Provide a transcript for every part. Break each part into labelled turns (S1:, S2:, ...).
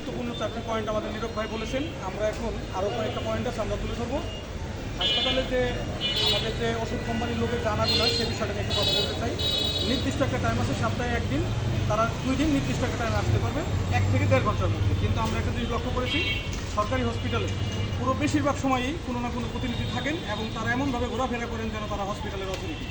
S1: গুরুত্বপূর্ণ চারটে পয়েন্ট আমাদের নীরব ভাই বলেছেন। আমরা এখন আরও কয়েকটা পয়েন্ট আছে, আমরা তুলে ধরবো। হাসপাতালে যে আমাদের যে ওষুধ কোম্পানির লোকের জানাগুলো সে বিষয়টা নিয়ে একটু কথা বলতে চাই। নির্দিষ্ট একটা টাইম আছে, সপ্তাহে একদিন। তারা দুই দিন নির্দিষ্ট একটা টাইমে আসতে পারবে, এক থেকে দেড় ঘণ্টার মধ্যে। কিন্তু আমরা একটা জিনিস লক্ষ্য করেছি, সরকারি হসপিটালে পুরো বেশিরভাগ সময়ই কোনো না কোনো প্রতিনিধি থাকেন এবং তারা এমনভাবে ঘোরাফেরা করেন যেন তারা হসপিটালের অথরিটি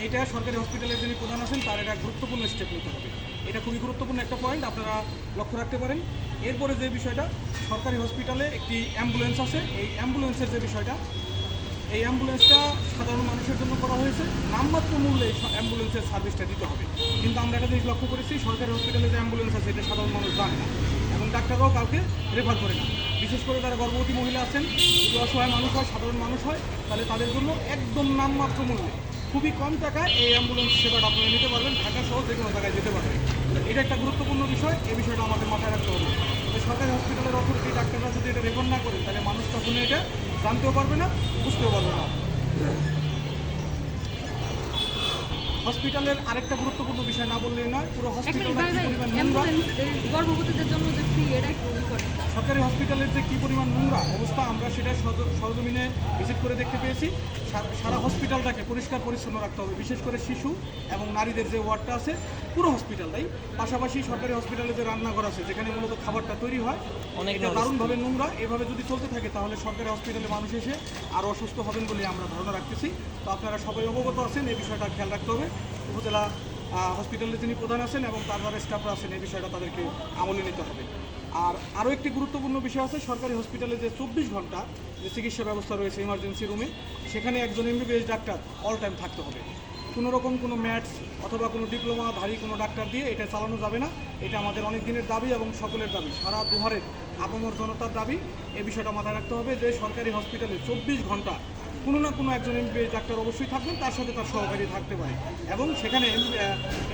S1: এইটা সরকারি হসপিটালের যিনি প্রধান আছেন, তার এটা গুরুত্বপূর্ণ স্টেপ নিতে হবে। এটা খুবই গুরুত্বপূর্ণ একটা পয়েন্ট আপনারা লক্ষ্য রাখতে পারেন। এরপরে যে বিষয়টা, সরকারি হসপিটালে একটি অ্যাম্বুলেন্স আছে। এই অ্যাম্বুলেন্সের যে বিষয়টা, এই অ্যাম্বুলেন্সটা সাধারণ মানুষের জন্য করা হয়েছে। নামমাত্র মূল্যে এই অ্যাম্বুলেন্সের সার্ভিসটা দিতে হবে। কিন্তু আমরা একটা জিনিস লক্ষ্য করেছি, সরকারি হসপিটালে যে অ্যাম্বুলেন্স আছে, এটা সাধারণ মানুষ জানে না। এবং ডাক্তাররাও কাউকে রেফার করে না। বিশেষ করে যারা গর্ভবতী মহিলা আছেন, যদি অসহায় মানুষ হয়, সাধারণ মানুষ হয়, তাহলে তাদের জন্য একদম নামমাত্র মূল্যে খুবই কম টাকায় এই অ্যাম্বুলেন্স সেবাটা আপনারা নিতে পারবেন। ঢাকা সহ যে কোনো জায়গায় যেতে পারবেন। এটা একটা গুরুত্বপূর্ণ বিষয়, এই বিষয়টা আমাদের মাথায় রাখতে হবে। সরকারি হসপিটালের অথরিটি ডাক্তাররা যদি এটা রেকর্ড না করে, তাহলে মানুষ তখন এটা জানতেও পারবে না, বুঝতেও পারবে হসপিটালের আরেকটা গুরুত্বপূর্ণ বিষয় না বললেই নয় পুরো হসপিটালটা কি পরিমাণ
S2: গর্ভবতীদের জন্য যে ফ্রি এটা
S1: সরকারি হসপিটালের যে কি পরিমাণ নোংরা অবস্থা আমরা সেটা সরজমিনে ভিজিট করে দেখতে পেয়েছি। সারা- সারা হসপিটালটাকে পরিষ্কার পরিচ্ছন্ন রাখতে হবে বিশেষ করে শিশু এবং নারীদের যে ওয়ার্ডটা আছে পুরো হসপিটালটাই পাশাপাশি সরকারি হসপিটালে যে রান্নাঘর আছে যেখানে মূলত খাবারটা তৈরি হয়
S3: অনেক
S1: এটা দারুণভাবে নোংরা। এভাবে যদি চলতে থাকে তাহলে সরকারি হসপিটালে মানুষ এসে আরও অসুস্থ হবেন বলে আমরা ধারণা রাখতেছি। তো আপনারা সবাই অবগত আছেন এই বিষয়টা খেয়াল রাখতে হবে। উপজেলা হসপিটালে যিনি প্রধান আছেন এবং তার যারা স্টাফরা আছেন এই বিষয়টা তাদেরকে আমলে নিতে হবে। আর আরও একটি গুরুত্বপূর্ণ বিষয় আছে সরকারি হসপিটালে যে চব্বিশ ঘণ্টা যে চিকিৎসা ব্যবস্থা রয়েছে ইমার্জেন্সি রুমে সেখানে একজন এমবিবিএস ডাক্তার অল টাইম থাকতে হবে। কোনো রকম কোনো ম্যাটস অথবা কোনো ডিপ্লোমাধারী কোনো ডাক্তার দিয়ে এটা চালানো যাবে না। এটা আমাদের অনেক দিনের দাবি এবং সকলের দাবি। সারা দুহারের আপামর জনতার দাবি এই বিষয়টা মাথায় রাখতে হবে যে সরকারি হসপিটালে চব্বিশ ঘণ্টা কোনো না কোনো একজন এমবিবিএস ডাক্তার অবশ্যই থাকবেন, তার সাথে তার সহকারী থাকতে পারে। এবং সেখানে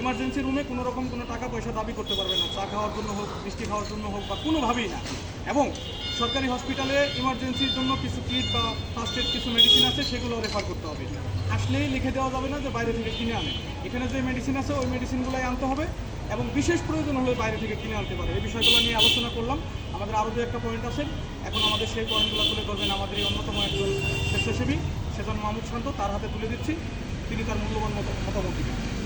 S1: এমার্জেন্সি রুমে কোনো রকম কোনো টাকা পয়সা দাবি করতে পারবে না, চা খাওয়ার জন্য হোক, মিষ্টি খাওয়ার জন্য হোক বা কোনোভাবেই না। এবং সরকারি হসপিটালে ইমার্জেন্সির জন্য কিছু কিট বা ফার্স্ট এড কিছু মেডিসিন আছে, সেগুলো রেফার করতে হবে। আসলেই লিখে দেওয়া যাবে না যে বাইরে থেকে কিনে আনে এখানে যে মেডিসিন আছে, ওই মেডিসিনগুলোই আনতে হবে। এবং বিশেষ প্রয়োজন হলে বাইরে থেকে কিনে আনতে পারে। এই বিষয়গুলো নিয়ে আলোচনা করলাম। আমাদের আরও দু একটা পয়েন্ট আছে। এখন আমাদের সেই পয়েন্টগুলো তুলে ধরবেন আমাদের এই অন্যতম একজন স্বেচ্ছাসেবী, সেজন মাহমুদ শান্ত। তার হাতে তুলে দিচ্ছি। তিনি তার মূল্যবান মত মতামত দিবেন।